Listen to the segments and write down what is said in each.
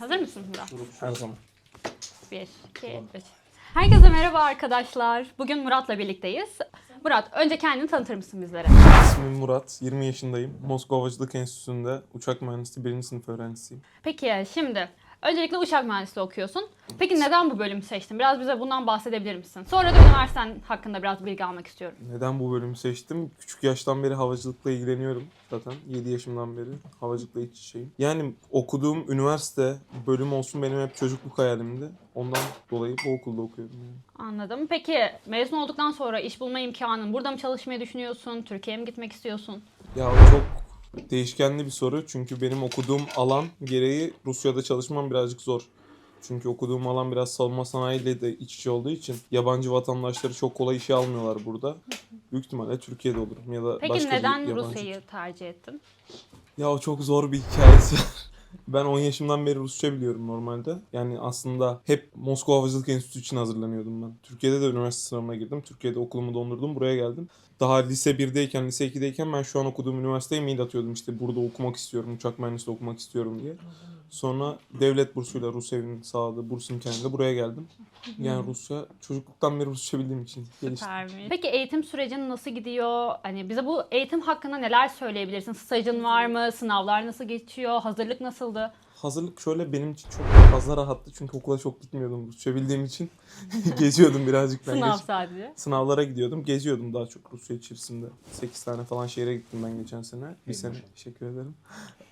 Hazır mısın Murat? Her zaman. 1, 2, 3. Herkese merhaba arkadaşlar. Bugün Murat'la birlikteyiz. Murat, önce kendini tanıtır mısın bizlere? İsmim Murat, 20 yaşındayım. Moskova Havacılık Enstitüsü'nde uçak mühendisliği 1. sınıf öğrencisiyim. Peki şimdi, öncelikle uçak mühendisliği okuyorsun. Peki neden bu bölümü seçtin? Biraz bize bundan bahsedebilir misin? Sonra da üniversiten hakkında biraz bilgi almak istiyorum. Neden bu bölümü seçtim? Küçük yaştan beri havacılıkla ilgileniyorum zaten. 7 yaşımdan beri havacılıkla iç içeyim. Yani okuduğum üniversite bölüm olsun benim hep çocukluk hayalimdi. Ondan dolayı bu okulda okuyorum. Yani. Anladım. Peki mezun olduktan sonra iş bulma imkanın, burada mı çalışmayı düşünüyorsun? Türkiye'ye mi gitmek istiyorsun? Ya çok değişkenli bir soru. Çünkü benim okuduğum alan gereği Rusya'da çalışmam birazcık zor. Çünkü okuduğum alan biraz savunma sanayiyle de iç içe olduğu için yabancı vatandaşları çok kolay işe almıyorlar burada. Büyük ihtimalle Türkiye'de olurum ya da Peki başka bir neden yabancı. Rusya'yı tercih ettin? Ya o çok zor bir hikayesi. Ben 10 yaşımdan beri Rusça biliyorum normalde. Yani aslında hep Moskova Havacılık Enstitüsü için hazırlanıyordum ben. Türkiye'de de üniversite sınavına girdim. Türkiye'de okulumu dondurdum. Buraya geldim. Daha lise 1'deyken, lise 2'deyken ben şu an okuduğum üniversiteye mail atıyordum. İşte burada okumak istiyorum, uçak mühendisliği okumak istiyorum diye. Sonra devlet bursuyla Rus evinin sağladığı burs imkanıyla buraya geldim. Yani Rusça çocukluktan beri Rusça bildiğim için gelişti. Süpermiş. Peki eğitim sürecin nasıl gidiyor? Hani bize bu eğitim hakkında neler söyleyebilirsin? Stajın var mı? Sınavlar nasıl geçiyor? Hazırlık nasıldı? Hazırlık şöyle benim için çok fazla rahattı çünkü okula çok gitmiyordum Rusça bildiğim için. Geziyordum birazcık ben. Sınav geç- sadece. Sınavlara gidiyordum. Geziyordum daha çok Rusya içerisinde. 8 tane falan şehre gittim ben geçen sene. Bir sene. Teşekkür ederim.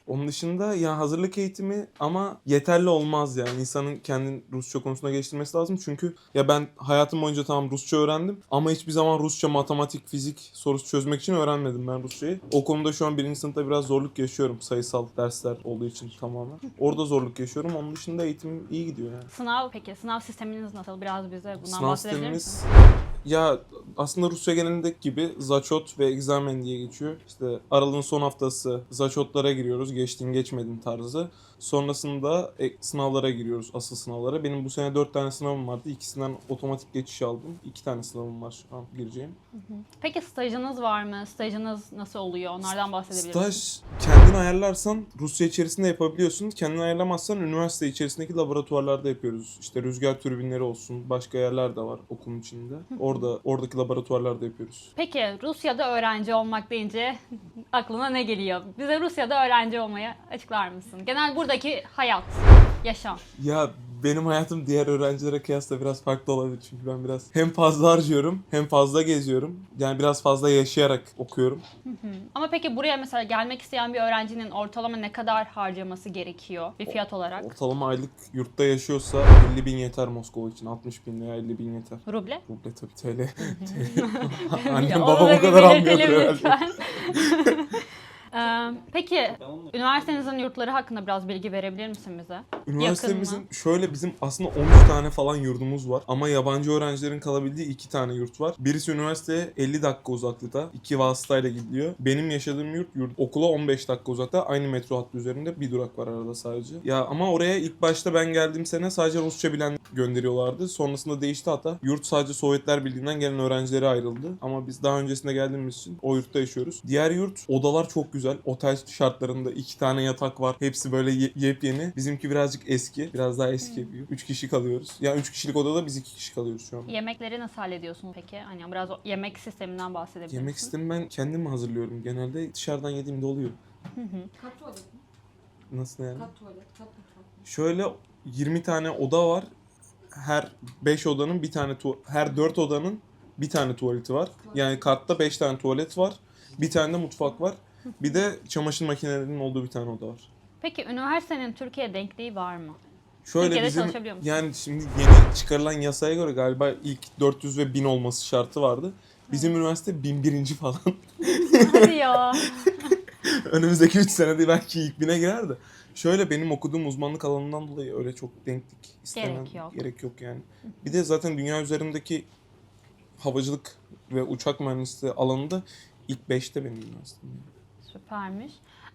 Onun dışında ya hazırlık eğitimi ama yeterli olmaz yani. İnsanın kendini Rusça konusunda geliştirmesi lazım. Çünkü ya ben hayatım boyunca tamam Rusça öğrendim ama hiçbir zaman Rusça matematik, fizik sorusu çözmek için öğrenmedim ben Rusçayı. O konuda şu an birinci sınıfta biraz zorluk yaşıyorum sayısal dersler olduğu için tamamen. Orada zorluk yaşıyorum. Onun dışında eğitim iyi gidiyor yani. Sınav peki sınav sisteminiz nasıl? Biraz bize bundan Sınav bahsedebilir misin? sistemimiz ya aslında Rusya genelindeki gibi Zaçot ve Examen diye geçiyor. İşte Aralık'ın son haftası Zaçotlara giriyoruz. Geçtin geçmedin tarzı. Sonrasında e, sınavlara giriyoruz. Asıl sınavlara. Benim bu sene 4 tane sınavım vardı. İkisinden otomatik geçiş aldım. 2 tane sınavım var şu an gireceğim. Peki stajınız var mı? Stajınız nasıl oluyor? Onlardan bahsedebilir misin? Staj kendin ayarlarsan Rusya içerisinde yapabiliyorsun. Kendin ayarlamazsan üniversite içerisindeki laboratuvarlarda yapıyoruz. İşte rüzgar türbinleri olsun. Başka yerler de var okulun içinde. Orada oradaki laboratuvarlarda yapıyoruz. Peki Rusya'da öğrenci olmak deyince aklına ne geliyor? Bize Rusya'da öğrenci olmayı açıklar mısın? Genel buradaki hayat, yaşam. Ya benim hayatım diğer öğrencilere kıyasla biraz farklı olabilir çünkü ben biraz hem fazla harcıyorum hem fazla geziyorum. Yani biraz fazla yaşayarak okuyorum. Ama peki buraya mesela gelmek isteyen bir öğrencinin ortalama ne kadar harcaması gerekiyor bir fiyat olarak? Ortalama aylık yurtta yaşıyorsa 50 bin yeter Moskova için. 60 bin veya 50 bin yeter. Ruble? Ruble tabii TL. Ya Annem babam o kadar belirtelim herhalde. Ee, Peki üniversitenizin yurtları hakkında biraz bilgi verebilir misin bize? Üniversitemizin şöyle bizim aslında 13 tane falan yurdumuz var. Ama yabancı öğrencilerin kalabildiği 2 tane yurt var. Birisi üniversiteye 50 dakika uzaklıkta. 2 vasıtayla gidiliyor. Benim yaşadığım yurt, yurt okula 15 dakika uzakta. Aynı metro hattı üzerinde bir durak var arada sadece. Ya ama oraya ilk başta ben geldiğim sene sadece Rusça bilen gönderiyorlardı. Sonrasında değişti hatta. Yurt sadece Sovyetler Birliği'nden gelen öğrencilere ayrıldı. Ama biz daha öncesinde geldiğimiz için o yurtta yaşıyoruz. Diğer yurt odalar çok güzel. Otel şartlarında iki tane yatak var. Hepsi böyle ye- yepyeni. Bizimki birazcık eski. Biraz daha eski bir yurt. Üç kişi kalıyoruz. Yani üç kişilik odada biz iki kişi kalıyoruz şu an. Yemekleri nasıl hallediyorsun peki? Hani biraz o yemek sisteminden bahsedebilir Yemek misin? sistemi ben kendim hazırlıyorum. Genelde dışarıdan yediğimde oluyor. Kat tuvalet mi? Nasıl yani? Kat tuvalet, kat mutfak. Şöyle 20 tane oda var. Her 5 odanın bir tane tu- her 4 odanın bir tane tuvaleti var. Yani katta 5 tane tuvalet var. Bir tane de mutfak var. Bir de çamaşır makinelerinin olduğu bir tane oda var. Peki üniversitenin Türkiye denkliği var mı? Şöyle Türkiye'de bizim çalışabiliyor musun? yani şimdi yeni çıkarılan yasaya göre galiba ilk 400 ve 1000 olması şartı vardı. Bizim üniversite 1001. falan. Hadi ya. Önümüzdeki 3 senede belki ilk 1000'e girer de. Şöyle benim okuduğum uzmanlık alanından dolayı öyle çok denklik istenen Gerek yok. gerek yok yani. Bir de zaten dünya üzerindeki havacılık ve uçak mühendisliği alanında ilk 5'te benim üniversitem. yani. Süpermiş.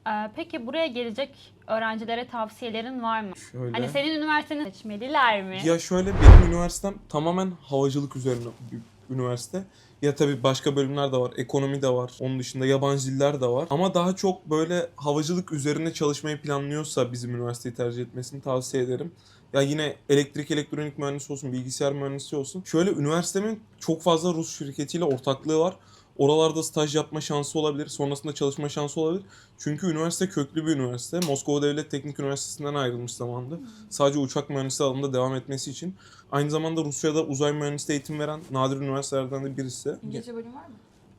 Ee, peki buraya gelecek öğrencilere tavsiyelerin var mı? Şöyle. Hani senin üniversiteni seçmeliler mi? Ya şöyle benim üniversitem tamamen havacılık üzerine bir üniversite. Ya tabii başka bölümler de var. Ekonomi de var. Onun dışında yabancı diller de var. Ama daha çok böyle havacılık üzerine çalışmayı planlıyorsa bizim üniversiteyi tercih etmesini tavsiye ederim. Ya yine elektrik elektronik mühendisi olsun, bilgisayar mühendisi olsun. Şöyle üniversitemin çok fazla Rus şirketiyle ortaklığı var. Oralarda staj yapma şansı olabilir. Sonrasında çalışma şansı olabilir. Çünkü üniversite köklü bir üniversite. Moskova Devlet Teknik Üniversitesi'nden ayrılmış zamanında. Sadece uçak mühendisliği alanında devam etmesi için. Aynı zamanda Rusya'da uzay mühendisliği eğitim veren nadir üniversitelerden de birisi. İngilizce bölüm var mı?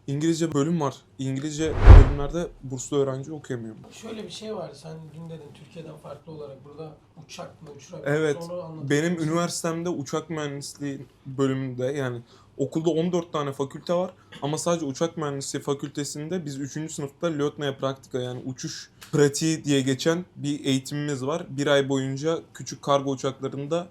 İngilizce bölüm var. İngilizce bölümlerde burslu öğrenci okuyamıyor. Şöyle bir şey var. Sen dün dedin Türkiye'den farklı olarak burada uçak mı uçurabiliyorsun Evet. onu anlatır Benim üniversitemde uçak mühendisliği bölümünde yani okulda 14 tane fakülte var ama sadece uçak mühendisliği fakültesinde biz 3. sınıfta Lotnaya Praktika yani uçuş pratiği diye geçen bir eğitimimiz var. Bir ay boyunca küçük kargo uçaklarında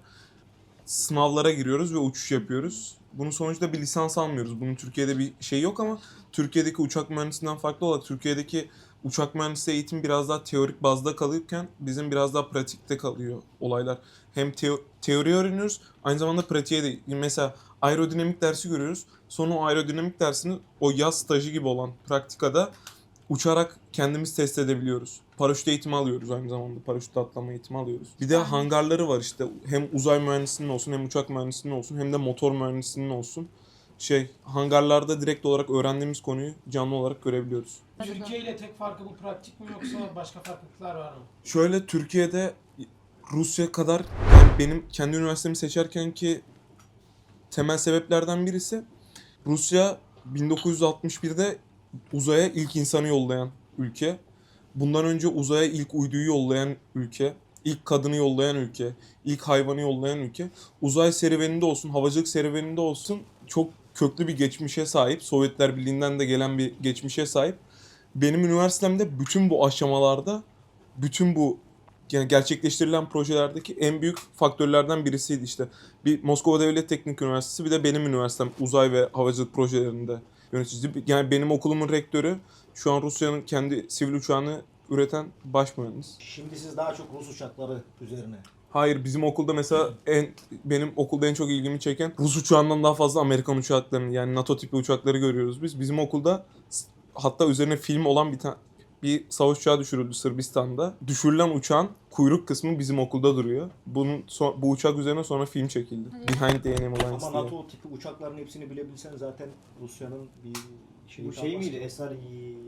sınavlara giriyoruz ve uçuş yapıyoruz. Bunun sonucunda bir lisans almıyoruz. Bunun Türkiye'de bir şey yok ama Türkiye'deki uçak mühendisinden farklı olarak Türkiye'deki uçak mühendisliği eğitim biraz daha teorik bazda kalırken bizim biraz daha pratikte kalıyor olaylar. Hem teo- teori öğreniyoruz aynı zamanda pratiğe de mesela aerodinamik dersi görüyoruz. Sonra o aerodinamik dersini o yaz stajı gibi olan praktikada uçarak kendimiz test edebiliyoruz. Paraşüt eğitimi alıyoruz aynı zamanda. Paraşütle atlama eğitimi alıyoruz. Bir de hangarları var işte. Hem uzay mühendisliğinin olsun hem uçak mühendisliğinin olsun hem de motor mühendisliğinin olsun. Şey hangarlarda direkt olarak öğrendiğimiz konuyu canlı olarak görebiliyoruz. Türkiye ile tek farkı bu pratik mi yoksa başka farklılıklar var mı? Şöyle Türkiye'de Rusya kadar yani benim kendi üniversitemi seçerken ki temel sebeplerden birisi Rusya 1961'de uzaya ilk insanı yollayan ülke. Bundan önce uzaya ilk uyduyu yollayan ülke. ilk kadını yollayan ülke. ilk hayvanı yollayan ülke. Uzay serüveninde olsun, havacılık serüveninde olsun çok köklü bir geçmişe sahip. Sovyetler Birliği'nden de gelen bir geçmişe sahip. Benim üniversitemde bütün bu aşamalarda bütün bu yani gerçekleştirilen projelerdeki en büyük faktörlerden birisiydi işte. Bir Moskova Devlet Teknik Üniversitesi bir de benim üniversitem uzay ve havacılık projelerinde yöneticisi. Yani benim okulumun rektörü şu an Rusya'nın kendi sivil uçağını üreten baş mühendis. Şimdi siz daha çok Rus uçakları üzerine. Hayır bizim okulda mesela en benim okulda en çok ilgimi çeken Rus uçağından daha fazla Amerikan uçaklarını yani NATO tipi uçakları görüyoruz biz. Bizim okulda hatta üzerine film olan bir tane bir savaş uçağı düşürüldü Sırbistan'da. Düşürülen uçağın kuyruk kısmı bizim okulda duruyor. Bunun so- bu uçak üzerine sonra film çekildi. Behind the Enemy Lines Ama diye. NATO tipi uçakların hepsini bilebilsen zaten Rusya'nın bir şeyi Bu şey kalmaz. miydi? Esar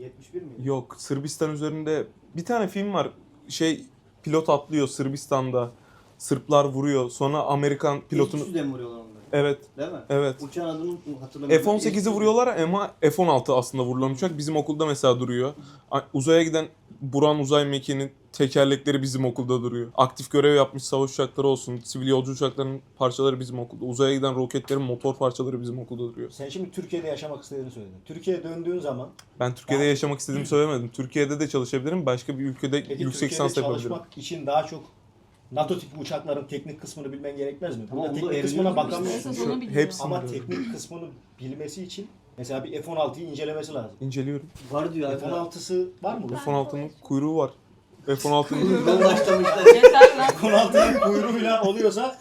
71 miydi? Yok Sırbistan üzerinde bir tane film var. Şey pilot atlıyor Sırbistan'da. Sırplar vuruyor. Sonra Amerikan pilotunu Pilotunu... mi vuruyorlar onları? Evet, Değil mi? evet. Uçağın adını hatırlamıyorum. F-18'i vuruyorlar ama F-16 aslında vurulan uçak bizim okulda mesela duruyor. Uzaya giden Buran uzay mekiğinin tekerlekleri bizim okulda duruyor. Aktif görev yapmış savaş uçakları olsun, sivil yolcu uçaklarının parçaları bizim okulda. Uzaya giden roketlerin motor parçaları bizim okulda duruyor. Sen şimdi Türkiye'de yaşamak istediğini söyledin. Türkiye'ye döndüğün zaman Ben Türkiye'de Ya- yaşamak istediğimi söylemedim. Türkiye'de de çalışabilirim. Başka bir ülkede peki yüksek Türkiye'de lisans yapabilirim. çalışmak için daha çok NATO tipi uçakların teknik kısmını bilmen gerekmez mi? Burada onu teknik kısmına bakamıyorsun. Esas onu biliyor. Ama Biliyorum. teknik kısmını bilmesi için mesela bir F-16'yı incelemesi lazım. İnceliyorum. Var diyor abi. F-16'sı var mı? F-16'nın kuyruğu var. F-16'nın Yol başlamışlar. Yeter lan. F-16'nın kuyruğuyla oluyorsa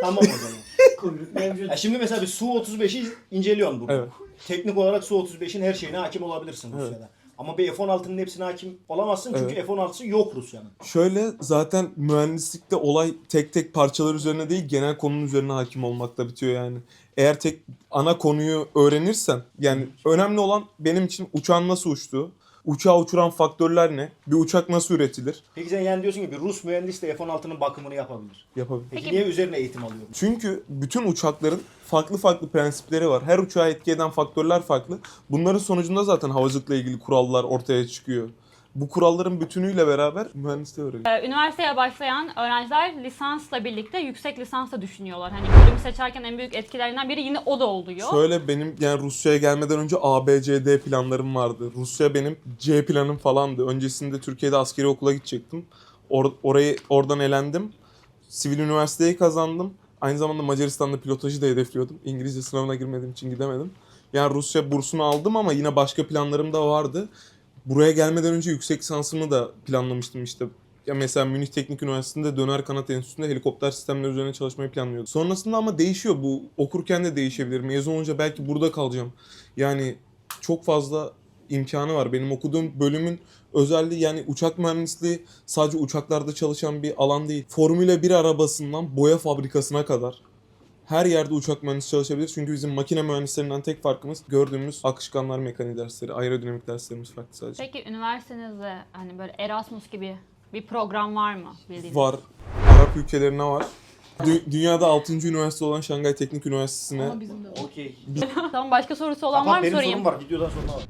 tamam o zaman. Kuyruk mevcut. Ya şimdi mesela bir Su-35'i inceliyorsun burada. Evet. Teknik olarak Su-35'in her şeyine hakim olabilirsin Evet. Rusya'da. Ama bir F-16'nın hepsine hakim olamazsın çünkü Evet. F-16'sı yok Rusya'nın. Şöyle zaten mühendislikte olay tek tek parçalar üzerine değil genel konunun üzerine hakim olmakla bitiyor yani. Eğer tek ana konuyu öğrenirsen yani önemli olan benim için uçağın nasıl uçtuğu, uçağı uçuran faktörler ne, bir uçak nasıl üretilir Peki sen yani diyorsun ki bir Rus mühendis de F-16'nın bakımını yapabilir. yapabilir. Peki, Peki- niye üzerine eğitim alıyor? Çünkü bütün uçakların farklı farklı prensipleri var. Her uçağa etki eden faktörler farklı. Bunların sonucunda zaten havacılıkla ilgili kurallar ortaya çıkıyor. Bu kuralların bütünüyle beraber mühendisliği öğreniyor. Ee, Üniversiteye başlayan öğrenciler lisansla birlikte yüksek lisans da düşünüyorlar. Hani bölümü seçerken en büyük etkilerinden biri yine o da oluyor. Şöyle benim yani Rusya'ya gelmeden önce A, B, C, D planlarım vardı. Rusya benim C planım falandı. Öncesinde Türkiye'de askeri okula gidecektim. Or- orayı oradan elendim. Sivil üniversiteyi kazandım. Aynı zamanda Macaristan'da pilotajı da hedefliyordum. İngilizce sınavına girmediğim için gidemedim. Yani Rusya bursunu aldım ama yine başka planlarım da vardı. Buraya gelmeden önce yüksek lisansımı da planlamıştım işte. Ya mesela Münih Teknik Üniversitesi'nde döner kanat enstitüsünde helikopter sistemleri üzerine çalışmayı planlıyordum. Sonrasında ama değişiyor bu. Okurken de değişebilir. Mezun olunca belki burada kalacağım. Yani çok fazla imkanı var. Benim okuduğum bölümün özelliği yani uçak mühendisliği sadece uçaklarda çalışan bir alan değil. Formula 1 arabasından boya fabrikasına kadar her yerde uçak mühendisi çalışabilir. Çünkü bizim makine mühendislerinden tek farkımız gördüğümüz akışkanlar mekaniği dersleri, aerodinamik derslerimiz farklı sadece. Peki üniversitenizde hani böyle Erasmus gibi bir program var mı bildiğiniz? Var. Arap ülkelerine var. Dü- dünyada 6. üniversite olan Şangay Teknik Üniversitesi'ne Ama bizim de var. Okey. Tamam başka sorusu olan var Kapat mı benim sorayım? sorum var videodan sonra var.